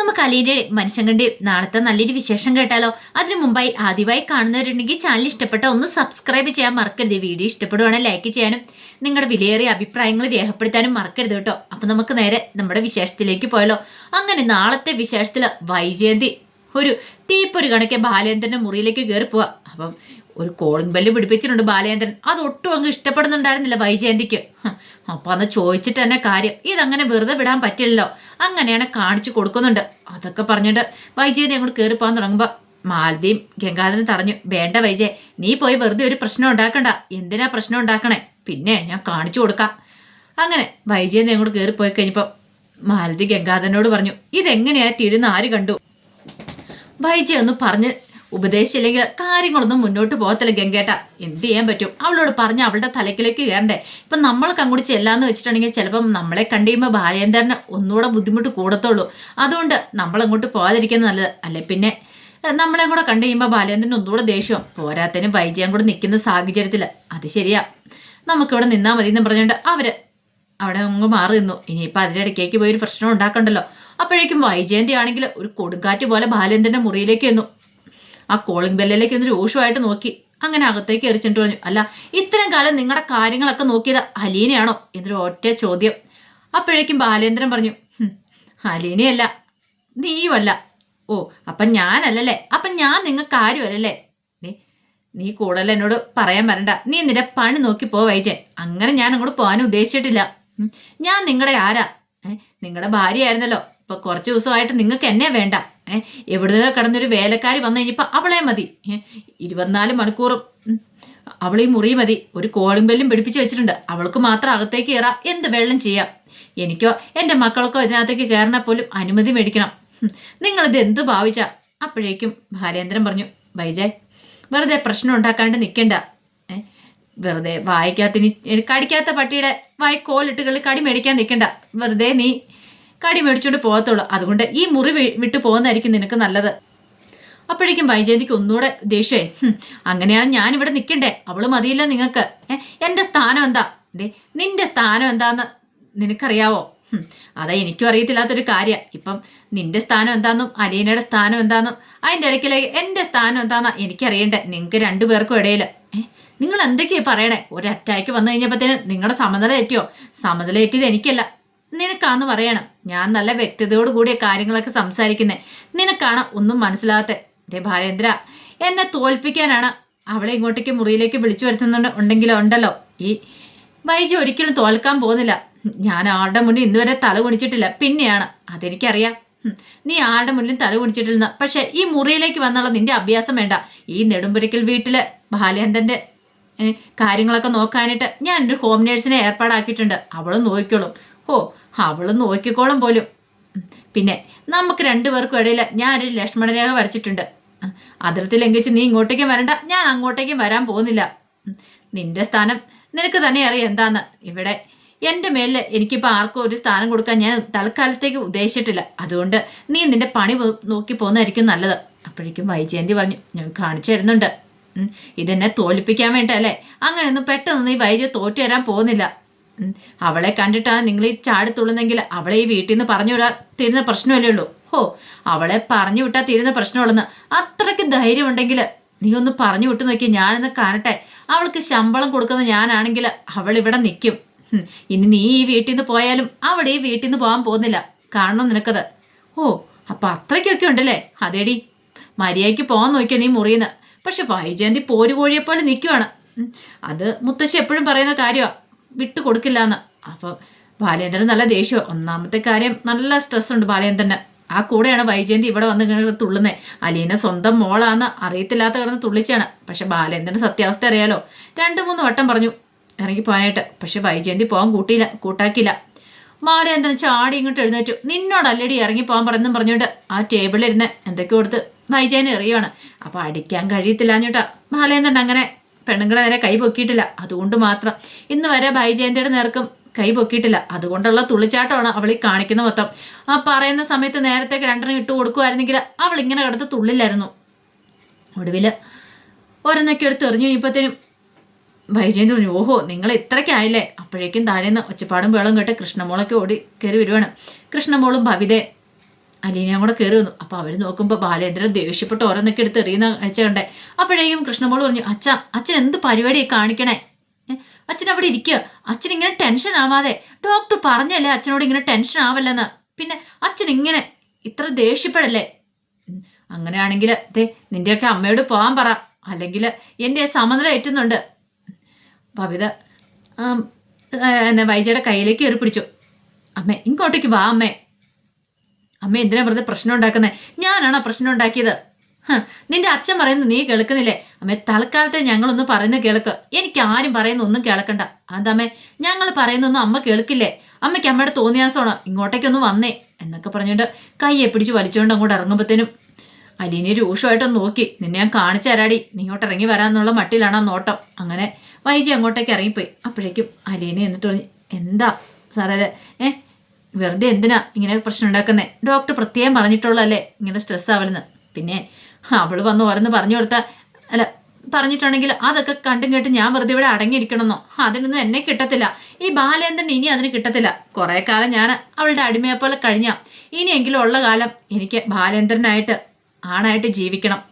നമുക്ക് അലീന്റെ മനുഷ്യങ്കന്റെ നാളത്തെ നല്ലൊരു വിശേഷം കേട്ടാലോ? അതിനു മുമ്പായി ആദ്യമായി കാണുന്നവരുണ്ടെങ്കിൽ ചാനൽ ഇഷ്ടപ്പെട്ട ഒന്ന് സബ്സ്ക്രൈബ് ചെയ്യാൻ മറക്കരുത്. വീഡിയോ ഇഷ്ടപ്പെടുവാണെങ്കിൽ ലൈക്ക് ചെയ്യാനും നിങ്ങളുടെ വിലയേറിയ അഭിപ്രായങ്ങൾ രേഖപ്പെടുത്താനും മറക്കരുത് കേട്ടോ. അപ്പം നമുക്ക് നേരെ നമ്മുടെ വിശേഷത്തിലേക്ക് പോയാലോ. അങ്ങനെ നാളത്തെ വിശേഷത്തിൽ വൈജയന്തി ഒരു തീപ്പൊരു കണക്കെ ബാലേന്ദ്രന്റെ മുറിയിലേക്ക് കയറി പോവാ. അപ്പം ഒരു കോളിംഗ് ബെല്ല് പിടിപ്പിച്ചിട്ടുണ്ട് ബാലേന്ദ്രൻ. അത് ഒട്ടും അങ്ങ് ഇഷ്ടപ്പെടുന്നുണ്ടായിരുന്നില്ല വൈജയന്തിക്ക്. അപ്പം അന്ന് ചോദിച്ചിട്ട് തന്നെ കാര്യം. ഇതങ്ങനെ വെറുതെ വിടാൻ പറ്റില്ലല്ലോ. അങ്ങനെയാണ് കാണിച്ചു കൊടുക്കുന്നുണ്ട്. അതൊക്കെ പറഞ്ഞിട്ട് വൈജയന്തി അങ്ങോട്ട് കയറി പോകാൻ തുടങ്ങുമ്പോൾ മാലതിയും ഗംഗാധരൻ തടഞ്ഞു. വേണ്ട വൈജയ് നീ പോയി വെറുതെ ഒരു പ്രശ്നം ഉണ്ടാക്കണ്ട. എന്തിനാ പ്രശ്നം ഉണ്ടാക്കണേ? പിന്നെ ഞാൻ കാണിച്ചു കൊടുക്കാം. അങ്ങനെ വൈജയന്തി അങ്ങോട്ട് കയറി പോയി കഴിഞ്ഞപ്പോൾ മാലതി ഗംഗാധരനോട് പറഞ്ഞു ഇതെങ്ങനെയാ തിരുന്ന് ആര് കണ്ടു? വൈജയ് ഒന്ന് പറഞ്ഞ് ഉപദേശിച്ചില്ലെങ്കിൽ കാര്യങ്ങളൊന്നും മുന്നോട്ട് പോകത്തില്ല ഗംഗേട്ട. എന്ത് ചെയ്യാൻ പറ്റും? അവളോട് പറഞ്ഞ് അവളുടെ തലക്കിലേക്ക് കയറണ്ടേ. ഇപ്പം നമ്മൾക്ക് അങ്ങോട്ട് ചെല്ലാന്ന് വെച്ചിട്ടുണ്ടെങ്കിൽ ചിലപ്പം നമ്മളെ കണ്ടുകഴിയുമ്പോൾ ബാലേന്ദ്രന് ഒന്നുകൂടെ ബുദ്ധിമുട്ട് കൂടത്തുള്ളൂ. അതുകൊണ്ട് നമ്മളങ്ങോട്ട് പോകാതിരിക്കുന്നത് നല്ലത്. അല്ലെ പിന്നെ നമ്മളെ കൂടെ കണ്ടു കഴിയുമ്പോൾ ബാലേന്ദ്രൻ ഒന്നുകൂടെ ദേഷ്യം. പോരാത്തതിന് വൈജയം കൂടെ നിൽക്കുന്ന സാഹചര്യത്തിൽ അത് ശരിയാ. നമുക്കിവിടെ നിന്നാൽ മതി എന്ന് പറഞ്ഞുകൊണ്ട് അവർ അവിടെ അങ്ങ് മാറി നിന്നു. ഇനിയിപ്പോൾ അതിന്റെ ഇടയ്ക്കേക്ക് പോയി ഒരു പ്രശ്നം ഉണ്ടാക്കണ്ടല്ലോ. അപ്പോഴേക്കും വൈജയന്തി ആണെങ്കിൽ ഒരു കൊടുങ്കാറ്റ് പോലെ ബാലേന്ദ്രന്റെ മുറിയിലേക്ക് എന്നു ആ കോളിംഗ് ബെല്ലിലേക്ക് എന്ന് രൂക്ഷമായിട്ട് നോക്കി. അങ്ങനെ അകത്തേക്ക് എറിച്ചിട്ട് പറഞ്ഞു അല്ല ഇത്രയും കാലം നിങ്ങളുടെ കാര്യങ്ങളൊക്കെ നോക്കിയത് അലീനയാണോ? എന്നൊരു ഒറ്റ ചോദ്യം. അപ്പോഴേക്കും ബാലേന്ദ്രൻ പറഞ്ഞു "ഹും, അലീനയല്ല നീയുമല്ല. ഓ അപ്പം ഞാനല്ലല്ലേ? അപ്പം ഞാൻ നിങ്ങൾക്ക് ആരുമല്ലല്ലേ? നീ നീ കൂടുതൽ എന്നോട് പറയാൻ വരണ്ട. നീ നിന്റെ പണി നോക്കി പോ വൈജയ് അങ്ങനെ ഞാൻ അങ്ങോട്ട് പോകാൻ ഉദ്ദേശിച്ചിട്ടില്ല. ഞാൻ നിങ്ങളുടെ ആരാ? നിങ്ങളുടെ നിങ്ങളുടെ ഭാര്യയായിരുന്നല്ലോ. ഇപ്പൊ കുറച്ച് ദിവസമായിട്ട് നിങ്ങൾക്ക് എന്നെ വേണ്ട. ഏഹ് എവിടുന്ന് കിടന്നൊരു വേലക്കാരി വന്നു കഴിഞ്ഞപ്പോൾ അവളെ മതി. ഇരുപത്തിനാല് മണിക്കൂറും അവളീ മുറി മതി. ഒരു കോളിംബെല്ലും പിടിപ്പിച്ച് വെച്ചിട്ടുണ്ട്. അവൾക്ക് മാത്രം അകത്തേക്ക് കയറാം എന്ത് വെള്ളം ചെയ്യാം? എനിക്കോ എന്റെ മക്കൾക്കോ ഇതിനകത്തേക്ക് കയറണ പോലും അനുമതി മേടിക്കണം. നിങ്ങളിത് എന്ത് ഭാവിച്ച? അപ്പോഴേക്കും ബാലേന്ദ്രൻ പറഞ്ഞു വൈജയ് വെറുതെ പ്രശ്നം ഉണ്ടാക്കാണ്ട് നിൽക്കണ്ട വെറുതെ വായിക്കാത്തിനി കടിക്കാത്ത പട്ടിയുടെ വായി കോലിട്ട് കളി കടി മേടിക്കാൻ നിൽക്കണ്ട വെറുതെ നീ കടി മേടിച്ചോണ്ട് പോകത്തുള്ളൂ. അതുകൊണ്ട് ഈ മുറി വിട്ടു പോകുന്നതായിരിക്കും നിനക്ക് നല്ലത്. അപ്പോഴേക്കും വൈജയന്തിക്ക് ഒന്നുകൂടെ ദേഷ്യമേ അങ്ങനെയാണ് ഞാൻ ഇവിടെ നിൽക്കണ്ടേ അവൾ മതിയില്ല നിങ്ങൾക്ക് എന്റെ സ്ഥാനം എന്താ? ദേ നിന്റെ സ്ഥാനം എന്താന്ന് നിനക്കറിയാവോ? അതാ എനിക്കും അറിയത്തില്ലാത്തൊരു കാര്യം. ഇപ്പം നിന്റെ സ്ഥാനം എന്താന്നും അലീനയുടെ സ്ഥാനം എന്താന്നും അതിന്റെ ഇടയ്ക്കിലേക്ക് എന്റെ സ്ഥാനം എന്താന്നാ എനിക്കറിയണ്ടേ? നിങ്ങൾക്ക് രണ്ടുപേർക്കും ഇടയിൽ. നിങ്ങൾ എന്തൊക്കെയാ പറയണേ? ഒരു അറ്റാക്ക് വന്നു കഴിഞ്ഞപ്പോഴത്തേനും നിങ്ങളുടെ സമനില തെറ്റിയോ? സമനില തെറ്റിയത് എനിക്കല്ല. നിനക്കാന്ന് പറയണം. ഞാൻ നല്ല വ്യക്തതയോട് കൂടിയ കാര്യങ്ങളൊക്കെ സംസാരിക്കുന്നേ. നിനക്കാണ് ഒന്നും മനസ്സിലാകാത്ത ദേ ഭാരേന്ദ്ര എന്നെ തോൽപ്പിക്കാനാണ് അവളെ ഇങ്ങോട്ടേക്ക് മുറിയിലേക്ക് വിളിച്ചു വരുത്തുന്നുണ്ട് ഉണ്ടെങ്കിലോ ഉണ്ടല്ലോ. ഈ വൈജി ഒരിക്കലും തോൽക്കാൻ പോകുന്നില്ല. ഞാൻ ആരുടെ മുന്നിൽ ഇന്നുവരെ തല കുണിച്ചിട്ടില്ല. പിന്നെയാണ് അതെനിക്കറിയാം. നീ ആരുടെ മുന്നിലും തല കുണിച്ചിട്ടില്ലെന്ന്. പക്ഷെ ഈ മുറിയിലേക്ക് വന്നുള്ള നിന്റെ അഭ്യാസം വേണ്ട. ഈ നെടുമ്പുരയ്ക്കൽ വീട്ടിലെ ബാലേന്ദ്രന്റെ കാര്യങ്ങളൊക്കെ നോക്കാനായിട്ട് ഞാൻ ഒരു ഹോം നേഴ്സിനെ ഏർപ്പാടാക്കിയിട്ടുണ്ട്. അവളും നോക്കിക്കോളും. ഓ അവളും നോക്കിക്കോളും പോലും. പിന്നെ നമുക്ക് രണ്ടുപേർക്കും ഇടയിൽ ഞാനൊരു ലക്ഷ്മണരേഖ വരച്ചിട്ടുണ്ട്. അതിർത്തി ലംഘിച്ച് നീ ഇങ്ങോട്ടേക്കും വരണ്ട ഞാൻ അങ്ങോട്ടേക്കും വരാൻ പോകുന്നില്ല നിന്റെ സ്ഥാനം നിനക്ക് തന്നെ അറിയാം എന്താന്ന് ഇവിടെ എന്റെ മേലിൽ എനിക്കിപ്പോൾ ആർക്കും ഒരു സ്ഥാനം കൊടുക്കാൻ ഞാൻ തൽക്കാലത്തേക്ക് ഉദ്ദേശിച്ചിട്ടില്ല അതുകൊണ്ട് നീ നിന്റെ പണി നോക്കി പോകുന്നതായിരിക്കും നല്ലത് അപ്പോഴേക്കും വൈജയന്തി പറഞ്ഞു ഞാൻ കാണിച്ചു തരുന്നുണ്ട്. ഇതെന്നെ തോൽപ്പിക്കാൻ വേണ്ടല്ലേ അങ്ങനെയൊന്നും പെട്ടെന്ന് നീ വൈജയ തോറ്റു തരാൻ പോകുന്നില്ല. അവളെ കണ്ടിട്ടാണ് നിങ്ങൾ ഈ ചാടിത്തുള്ളുന്നെങ്കിൽ അവളെ ഈ വീട്ടിൽ നിന്ന് പറഞ്ഞു വിടാൻ തീരുന്ന പ്രശ്നമല്ലേ ഉള്ളൂ. ഹോ അവളെ പറഞ്ഞു വിട്ടാൽ തീരുന്ന പ്രശ്നമുള്ളെന്ന് അത്രയ്ക്ക് ധൈര്യം ഉണ്ടെങ്കിൽ നീ ഒന്ന് പറഞ്ഞു വിട്ടു നോക്കി ഞാനിന്ന് കാണട്ടെ. അവൾക്ക് ശമ്പളം കൊടുക്കുന്ന ഞാനാണെങ്കിൽ അവൾ ഇവിടെ നിൽക്കും. ഇനി നീ ഈ വീട്ടിൽ നിന്ന് പോയാലും അവിടെ ഈ വീട്ടിൽ നിന്ന് പോകാൻ പോകുന്നില്ല. കാണണം നിനക്കത്. ഓ അപ്പം അത്രയ്ക്കൊക്കെ ഉണ്ടല്ലേ? അതേടി. മര്യാദയ്ക്ക് പോകാൻ നോക്കിയാൽ നീ മുറിയുന്ന. പക്ഷെ വൈജയന്തി പോരുകോഴിയെപ്പോലെ നിൽക്കുവാണ് അത് മുത്തശ്ശി എപ്പോഴും പറയുന്ന കാര്യമാണ് വിട്ടു കൊടുക്കില്ല എന്ന് അപ്പം ബാലേന്ദ്രൻ നല്ല ദേഷ്യം. ഒന്നാമത്തെ കാര്യം നല്ല സ്ട്രെസ് ഉണ്ട് ബാലേന്ദ്രന്. ആ കൂടെയാണ് വൈജയന്തി ഇവിടെ വന്ന് ഇങ്ങനെ തുള്ളുന്നത് അലീന സ്വന്തം മോളാന്ന് അറിയത്തില്ലാത്ത കിടന്ന് തുള്ളിച്ചാണ്. പക്ഷെ ബാലേന്ദ്രന് സത്യാവസ്ഥ അറിയാലോ. രണ്ട് മൂന്ന് വട്ടം പറഞ്ഞു. ഇറങ്ങി പോകാനായിട്ട്. പക്ഷെ വൈജയന്തി പോകാൻ കൂട്ടിയില്ല കൂട്ടാക്കിയില്ല. ബാലേന്ദ്രൻ ചാടി ഇങ്ങോട്ട് എഴുന്നേറ്റു. നിന്നോടല്ലടി ഇറങ്ങി പോകാൻ പറഞ്ഞെന്നും പറഞ്ഞുകൊണ്ട് ആ ടേബിളിൽ ഇരുന്ന് എന്തൊക്കെ കൊടുത്ത് വൈജയൻ എറിയുവാണ്. അപ്പോൾ അടിക്കാൻ കഴിയത്തില്ല എന്നിട്ടാ ബാലേന്ദ്രൻ അങ്ങനെ പെണ്ണുങ്ങളെ നേരെ കൈ പൊക്കിയിട്ടില്ല. അതുകൊണ്ട് മാത്രം. ഇന്ന് വരെ ഭൈജയന്തിയുടെ നേർക്കും കൈ പൊക്കിയിട്ടില്ല. അതുകൊണ്ടുള്ള തുള്ളിച്ചാട്ടമാണ് അവൾ ഈ കാണിക്കുന്ന മൊത്തം. ആ പറയുന്ന സമയത്ത് നേരത്തേക്ക് രണ്ടെണ്ണം ഇട്ട് കൊടുക്കുമായിരുന്നെങ്കിൽ അവൾ ഇങ്ങനെ കിടത്ത് തുള്ളില്ലായിരുന്നു. ഒടുവിൽ ഒരെണ്ണൊക്കെ എടുത്ത് എറിഞ്ഞു കഴിഞ്ഞപ്പോഴത്തേനും വൈജയന്തി പറഞ്ഞു ഓഹോ നിങ്ങൾ ഇത്രയ്ക്കായില്ലേ? അപ്പോഴേക്കും താഴേന്ന് ഒച്ചപ്പാടും വേളം കേട്ട് കൃഷ്ണമോളൊക്കെ ഓടി കയറി വരുവാണ്. കൃഷ്ണമോളും ഭവിതേ അലീനയും കൂടെ കയറി വന്നു. അപ്പോൾ അവർ നോക്കുമ്പോൾ ബാലേന്ദ്രൻ ദേഷ്യപ്പെട്ട് ഓരോന്നൊക്കെ എടുത്ത് എറിയുന്ന കാഴ്ച കണ്ടേ. അപ്പോഴേക്കും കൃഷ്ണമോൾ പറഞ്ഞു അച്ഛ അച്ഛൻ എന്ത് പരിപാടിയാണ് കാണിക്കണേ? അച്ഛൻ അവിടെ ഇരിക്കുക അച്ഛൻ ഇങ്ങനെ ടെൻഷൻ ആവാതെ ഡോക്ടർ പറഞ്ഞല്ലേ അച്ഛനോട് ഇങ്ങനെ ടെൻഷൻ ആവല്ലെന്ന്? പിന്നെ അച്ഛൻ ഇങ്ങനെ ഇത്ര ദേഷ്യപ്പെടല്ലേ? അങ്ങനെയാണെങ്കിൽ ദേ നിന്റെയൊക്കെ അമ്മയോട് പോകാൻ പറ. അല്ലെങ്കിൽ എന്റെ സമനില ഏറ്റുന്നുണ്ട്. ഭവിത എന്നെ വൈജയുടെ കയ്യിലേക്ക് കയറി പിടിച്ചു. അമ്മേ ഇങ്ങോട്ടേക്ക് വാ അമ്മേ. അമ്മ എന്തിനാ വെറുതെ പ്രശ്നം ഉണ്ടാക്കുന്നത് ഞാനാണ് ആ പ്രശ്നം ഉണ്ടാക്കിയത്? നിന്റെ അച്ഛൻ പറയുന്നത് നീ കേൾക്കുന്നില്ലേ? അമ്മേ തൽക്കാലത്തെ ഞങ്ങളൊന്നും പറയുന്നത് കേൾക്ക്. എനിക്ക് ആരും പറയുന്ന ഒന്നും കേൾക്കണ്ട. അതമ്മേ ഞങ്ങൾ പറയുന്നൊന്നും അമ്മ കേൾക്കില്ലേ? അമ്മയ്ക്ക് അമ്മയുടെ തോന്നിയാസമാണ്. ഇങ്ങോട്ടേക്കൊന്ന് വന്നേ എന്നൊക്കെ പറഞ്ഞുകൊണ്ട് കയ്യെ പിടിച്ച് വലിച്ചുകൊണ്ട് അങ്ങോട്ട് ഇറങ്ങുമ്പോഴത്തേനും അലീനെ രൂക്ഷമായിട്ടൊന്ന് നോക്കി. നിന്നെ ഞാൻ കാണിച്ചു തരാടി. ഇങ്ങോട്ട് ഇറങ്ങി വരാമെന്നുള്ള മട്ടിലാണ് ആ നോട്ടം. അങ്ങനെ വൈജി അങ്ങോട്ടേക്ക് ഇറങ്ങിപ്പോയി. അപ്പോഴേക്കും അലീനെ എന്നിട്ട് പറഞ്ഞു എന്താ സാറേ ഏ വെറുതെ എന്തിനാ ഇങ്ങനെ പ്രശ്നം ഉണ്ടാക്കുന്നേ? ഡോക്ടർ പ്രത്യേകം പറഞ്ഞിട്ടുള്ളതല്ലേ ഇങ്ങനെ സ്ട്രെസ് ആവലെന്ന്. പിന്നെ അവൾ വന്ന് ഓരോന്ന് പറഞ്ഞു കൊടുത്ത അല്ല പറഞ്ഞിട്ടുണ്ടെങ്കിൽ അതൊക്കെ കണ്ടും കേട്ട് ഞാൻ വെറുതെ ഇവിടെ അടങ്ങിയിരിക്കണമെന്നോ? അതിനൊന്നും എന്നെ കിട്ടത്തില്ല. ഈ ബാലേന്ദ്രൻ ഇനി അതിന് കിട്ടത്തില്ല. കുറേ കാലം ഞാൻ അവളുടെ അടിമയെ പോലെ കഴിഞ്ഞ. ഇനിയെങ്കിലും ഉള്ള കാലം എനിക്ക് ബാലേന്ദ്രനായിട്ട് ആണായിട്ട് ജീവിക്കണം.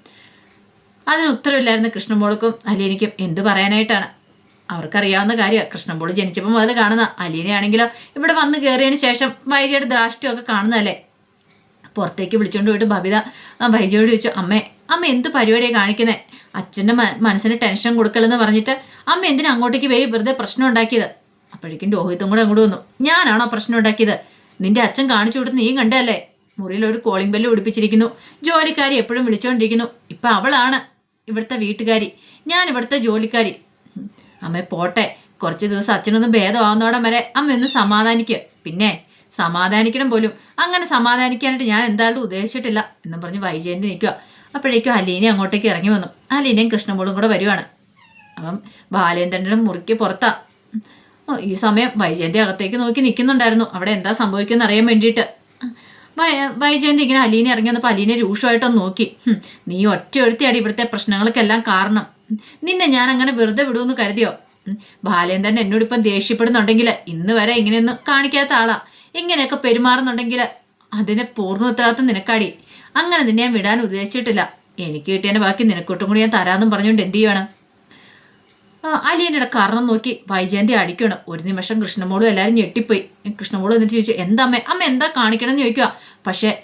അതിന് ഉത്തരവില്ലായിരുന്നു കൃഷ്ണമോൾക്കും അലീനയ്ക്കും എന്ത് പറയാനായിട്ടാണ്? അവർക്കറിയാവുന്ന കാര്യമാണ്. കൃഷ്ണൻപോളി ജനിച്ചപ്പോൾ മുതൽ കാണുന്ന അലീനയാണെങ്കിലോ ഇവിടെ വന്ന് കയറിയതിന് ശേഷം വൈജയുടെ ദ്രാഷ്ട്യമൊക്കെ കാണുന്നതല്ലേ? പുറത്തേക്ക് വിളിച്ചുകൊണ്ട് പോയിട്ട് ബബിത വൈജയോട് ചോദിച്ചു അമ്മേ അമ്മ എന്ത് പരിപാടിയാണ് കാണിക്കുന്നത് അച്ഛന്റെ മനസ്സിന് ടെൻഷൻ കൊടുക്കലെന്ന് പറഞ്ഞിട്ട് അമ്മ എന്തിനാ അങ്ങോട്ടേക്ക് പോയി വെറുതെ പ്രശ്നം ഉണ്ടാക്കിയത്? അപ്പോഴേക്കും രോഹിത്തും കൂടെ അങ്ങോട്ട് വന്നു ഞാനാണോ പ്രശ്നം ഉണ്ടാക്കിയത്? നിന്റെ അച്ഛൻ കാണിച്ചു കൊടുത്ത് നീ കണ്ടല്ലേ മുറിയിൽ ഒരു കോളിംഗ് ബെല്ല് പിടിപ്പിച്ചിരിക്കുന്നു. ജോലിക്കാരി എപ്പോഴും വിളിച്ചുകൊണ്ടിരിക്കുന്നു ഇപ്പം അവളാണ് ഇവിടുത്തെ വീട്ടുകാരി. ഞാൻ ഇവിടുത്തെ ജോലിക്കാരി. അമ്മ പോട്ടെ. കുറച്ച് ദിവസം അച്ഛനൊന്ന് ഭേദമാവുന്നോടം വരെ അമ്മ ഒന്ന് സമാധാനിക്കുക പിന്നെ സമാധാനിക്കണം പോലും. അങ്ങനെ സമാധാനിക്കാനായിട്ട് ഞാൻ എന്തായാലും ഉദ്ദേശിച്ചിട്ടില്ല എന്നും പറഞ്ഞ് വൈജയന്തി നിൽക്കുക. അപ്പോഴേക്കും അലീനെ അങ്ങോട്ടേക്ക് ഇറങ്ങി വന്നു. അലീനയും കൃഷ്ണമോളും കൂടെ വരുവാണ്. അപ്പം ബാലേന്ദ്രന്റെ മുറിക്ക് പുറത്താ. ഈ സമയം വൈജയന്തി അകത്തേക്ക് നോക്കി നിൽക്കുന്നുണ്ടായിരുന്നു. അവിടെ എന്താ സംഭവിക്കുമെന്ന് അറിയാൻ വേണ്ടിയിട്ട്. വൈജയന്തി ഇങ്ങനെ അലീനെ ഇറങ്ങി വന്നപ്പോൾ അലീനെ രൂക്ഷമായിട്ടൊന്ന് നോക്കി. നീ ഒറ്റ ഒരുത്തിയാണ് ഇവിടുത്തെ പ്രശ്നങ്ങൾക്കെല്ലാം കാരണം. നിന്നെ ഞാൻ അങ്ങനെ വെറുതെ വിടുമെന്ന് കരുതിയോ? ബാലേന്ദ്രൻ എന്നോട് ഇപ്പം ദേഷ്യപ്പെടുന്നുണ്ടെങ്കിൽ ഇന്ന് വരെ ഇങ്ങനെയൊന്നും കാണിക്കാത്ത ആളാ. ഇങ്ങനെയൊക്കെ പെരുമാറുന്നുണ്ടെങ്കിൽ അതിനെ പൂർണ ഉത്തരവാദിത്വം നിനക്കാടി. അങ്ങനെ നിന്നെ ഞാൻ വിടാൻ ഉദ്ദേശിച്ചിട്ടില്ല. എനിക്ക് കിട്ടിയതിന്റെ ബാക്കി നിനക്കൂട്ടും കൂടി ഞാൻ തരാമെന്നും പറഞ്ഞുകൊണ്ട് എന്ത് ചെയ്യണം? അലിയനയുടെ കാരണം നോക്കി വൈജയന്തി അടിക്കണം. ഒരു നിമിഷം കൃഷ്ണമോളും എല്ലാവരും ഞെട്ടിപ്പോയി. കൃഷ്ണമോളും എന്നിട്ട് ചോദിച്ചു എന്താ അമ്മേ അമ്മ എന്താ കാണിക്കണം എന്ന് ചോദിക്കുക പക്ഷേ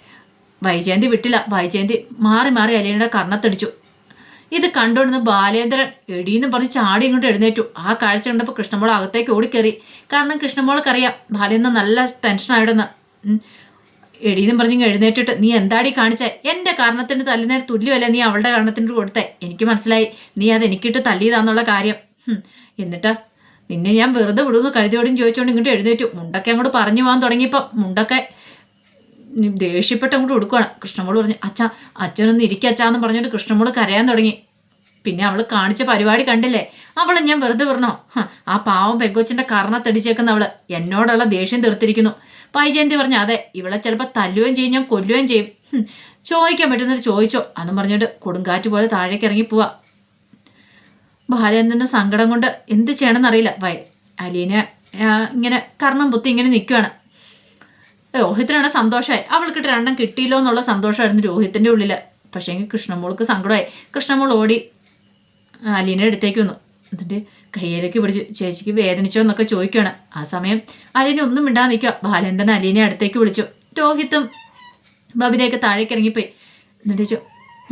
വൈജയന്തി വിട്ടില്ല. വൈജയന്തി മാറി മാറി അലിയനയുടെ കർണത്തടിച്ചു. ഇത് കണ്ടുകൊണ്ടിരുന്ന ബാലേന്ദ്രൻ എടീന്ന് പറഞ്ഞ് ചാടി ഇങ്ങോട്ട് എഴുന്നേറ്റു. ആ കാഴ്ച കണ്ടപ്പോൾ കൃഷ്ണമോൾ അകത്തേക്ക് ഓടിക്കയറി കാരണം കൃഷ്ണമോൾക്കറിയാം ബാലേന്ദ്രൻ നല്ല ടെൻഷൻ ടെൻഷനായിടുന്ന എടീന്നും പറഞ്ഞ് എഴുന്നേറ്റിട്ട് നീ എന്താടി കാണിച്ചേ? എന്റെ കാരണത്തിന് തല്ലുന്നതിന് തുല്യമല്ല നീ അവളുടെ കാരണത്തിന് കൊടുത്തേ? എനിക്ക് മനസ്സിലായി. നീ അത് എനിക്കിട്ട് തല്ലിയതാന്നുള്ള കാര്യം. എന്നിട്ട്? നിന്നെ ഞാൻ വെറുതെ വിടുന്നു കഴുതിയോടും ചോദിച്ചുകൊണ്ട് ഇങ്ങോട്ട് എഴുന്നേറ്റു. മുണ്ടൊക്കെ അങ്ങോട്ട് പറഞ്ഞു പോകാൻ തുടങ്ങിയപ്പം മുണ്ടൊക്കെ ദേഷ്യപ്പെട്ട് അങ്ങോട്ട് കൊടുക്കുകയാണ് കൃഷ്ണമോൾ പറഞ്ഞു അച്ഛ അച്ഛനൊന്ന് ഇരിക്കച്ചാന്ന് പറഞ്ഞുകൊണ്ട് കൃഷ്ണമോൾ കരയാൻ തുടങ്ങി. പിന്നെ അവൾ കാണിച്ച പരിപാടി കണ്ടില്ലേ? അവളെ ഞാൻ വെറുതെ പറഞ്ഞോ ആ പാവം പെങ്കൊച്ചിന്റെ കർണത്തടിച്ചേക്കുന്ന അവൾ. എന്നോടുള്ള ദേഷ്യം തീർത്തിരിക്കുന്നു. വൈജയന്തി പറഞ്ഞു അതെ ഇവളെ ചിലപ്പോൾ തല്ലുകയും ചെയ്യും ഞാൻ കൊല്ലുകയും ചെയ്യും. ചോദിക്കാൻ പറ്റുന്നത് ചോദിച്ചോ അന്നും പറഞ്ഞിട്ട് കൊടുങ്കാറ്റ് പോലെ താഴേക്ക് ഇറങ്ങി പോവാ. ബാലചന്ദ്രന്റെ സങ്കടം കൊണ്ട് എന്ത് ചെയ്യണമെന്നറിയില്ല വൈ അലീന ഇങ്ങനെ കർണം പൊത്തി ഇങ്ങനെ നിൽക്കുവാണ് രോഹിത്തിനാണ് സന്തോഷമായി അവൾക്ക് രണ്ടെണ്ണം കിട്ടിയില്ലോ എന്നുള്ള സന്തോഷമായിരുന്നു രോഹിത്തിന്റെ ഉള്ളിൽ പക്ഷേ എങ്കിൽ കൃഷ്ണമോൾക്ക് സങ്കടമായി. കൃഷ്ണമോൾ ഓടി അലീനയുടെ അടുത്തേക്ക് വന്നു. എന്നിട്ട് കയ്യിലേക്ക് പിടിച്ചു ചേച്ചിക്ക് വേദനിച്ചോ എന്നൊക്കെ ചോദിക്കുകയാണ്. ആ സമയം അലീന ഒന്നും മിണ്ടാതെ നിൽക്കുക. ബാലേന്ദ്രൻ അലീനെ അടുത്തേക്ക് വിളിച്ചു. രോഹിത്തും ബബിനെയൊക്കെ താഴേക്ക് ഇറങ്ങിപ്പോയി. എന്നിട്ട് ചോ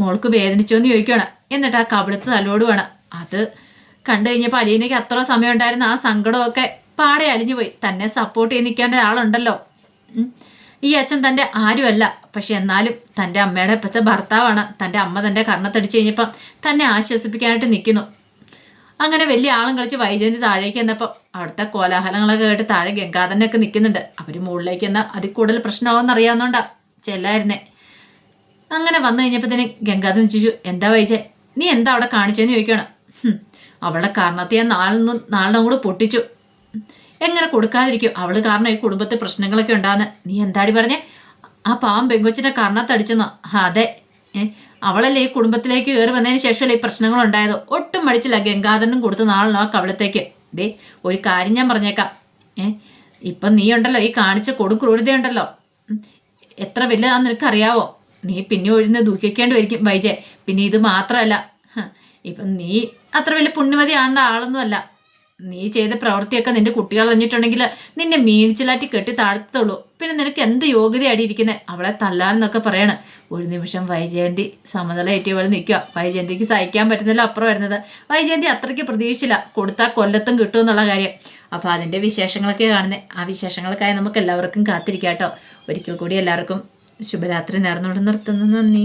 മോൾക്ക് വേദനിച്ചോ എന്ന് ചോദിക്കുകയാണ്. എന്നിട്ട് ആ കവിളത്ത് തലോടുവാണ് അത് കണ്ടു കഴിഞ്ഞപ്പോൾ അലീനയ്ക്ക് അത്ര സമയം ഉണ്ടായിരുന്ന ആ സങ്കടമൊക്കെ പാടെ അലിഞ്ഞു പോയി തന്നെ സപ്പോർട്ട് ചെയ്ത് നിൽക്കാൻ ഒരാളുണ്ടല്ലോ. ഈ അച്ഛൻ തന്റെ ആരുമല്ല. പക്ഷെ എന്നാലും തന്റെ അമ്മയുടെ ഇപ്പോഴത്തെ ഭർത്താവാണ്. തന്റെ അമ്മ തന്റെ കർണത്തടിച്ചു കഴിഞ്ഞപ്പം തന്നെ ആശ്വസിപ്പിക്കാനായിട്ട് നിൽക്കുന്നു അങ്ങനെ വലിയ ആളും കളിച്ച് വൈജയന്തി താഴേക്ക് എന്നപ്പോൾ അവിടുത്തെ കോലാഹലങ്ങളൊക്കെ കേട്ട് താഴെ ഗംഗാധരനൊക്കെ നിൽക്കുന്നുണ്ട്. അവർ മുകളിലേക്ക് എന്നാൽ അതിൽ കൂടുതൽ പ്രശ്നമാവെന്ന് അറിയാവുന്നതുകൊണ്ടാ ചെല്ലായിരുന്നേ. അങ്ങനെ വന്നു കഴിഞ്ഞപ്പോൾ തന്നെ ഗംഗാധരൻ ചോദിച്ചു എന്താ വൈജയ്? നീ എന്താ അവിടെ കാണിച്ചതെന്ന് ചോദിക്കണം അവളുടെ കാരണത്തെ ഞാൻ നാളിനും നാളിനും കൂടെ പൊട്ടിച്ചു. എങ്ങനെ കൊടുക്കാതിരിക്കും? അവൾ കാരണം ഈ കുടുംബത്തിൽ പ്രശ്നങ്ങളൊക്കെ ഉണ്ടാകുന്ന നീ എന്താടി പറഞ്ഞേ? ആ പാവം പെങ്കൊച്ചിന്റെ കർണത്തടിച്ചെന്നോ അതെ. അവളല്ലേ ഈ കുടുംബത്തിലേക്ക് കയറി വന്നതിന് ശേഷമല്ലേ ഈ പ്രശ്നങ്ങൾ ഉണ്ടായത്? ഒട്ടും മടിച്ചില്ല ഗംഗാധരനും കൊടുത്ത നാളിനോ ആ കവളത്തേക്ക്. ദേ ഒരു കാര്യം ഞാൻ പറഞ്ഞേക്കാം. ഏ ഇപ്പം നീ ഉണ്ടല്ലോ ഈ കാണിച്ച കൊടുക്രൂരതയുണ്ടല്ലോ എത്ര വലുതാന്ന് നിനക്കറിയാവോ? നീ പിന്നെ ഒഴിഞ്ഞ് ദുഃഖിക്കേണ്ടി വരിക്കും വൈജയ് പിന്നെ ഇത് മാത്രമല്ല. ഇപ്പം നീ അത്ര വലിയ പുണ്യമതി ആണ്ട ആളൊന്നുമല്ല. നീ ചെയ്ത പ്രവൃത്തിയൊക്കെ നിന്റെ കുട്ടികൾ അറിഞ്ഞിട്ടുണ്ടെങ്കിൽ നിന്നെ മീനിച്ചിലാറ്റി കെട്ടി താഴ്ത്തുള്ളൂ പിന്നെ നിനക്ക് എന്ത് യോഗ്യതയാടി ഇരിക്കുന്നത് അവളെ തല്ലാന്നൊക്കെ പറയണം. ഒരു നിമിഷം വൈജയന്തി സമതല ഏറ്റിയ പോലെ നിൽക്കുക. വൈജയന്തിക്ക് സഹിക്കാൻ പറ്റുന്നില്ല അപ്പുറം വരുന്നത്. വൈജയന്തി അത്രയ്ക്ക് പ്രതീക്ഷിച്ചില്ല. കൊടുത്താൽ കൊല്ലത്തും കിട്ടും എന്നുള്ള കാര്യം. അപ്പോൾ അതിന്റെ വിശേഷങ്ങളൊക്കെ കാണുന്നത് ആ വിശേഷങ്ങൾക്കായി നമുക്ക് എല്ലാവർക്കും കാത്തിരിക്കാം കേട്ടോ. ഒരിക്കൽ കൂടി എല്ലാവർക്കും ശുഭരാത്രി നേർന്നുകൊണ്ട് നിർത്തുന്നു. നന്ദി.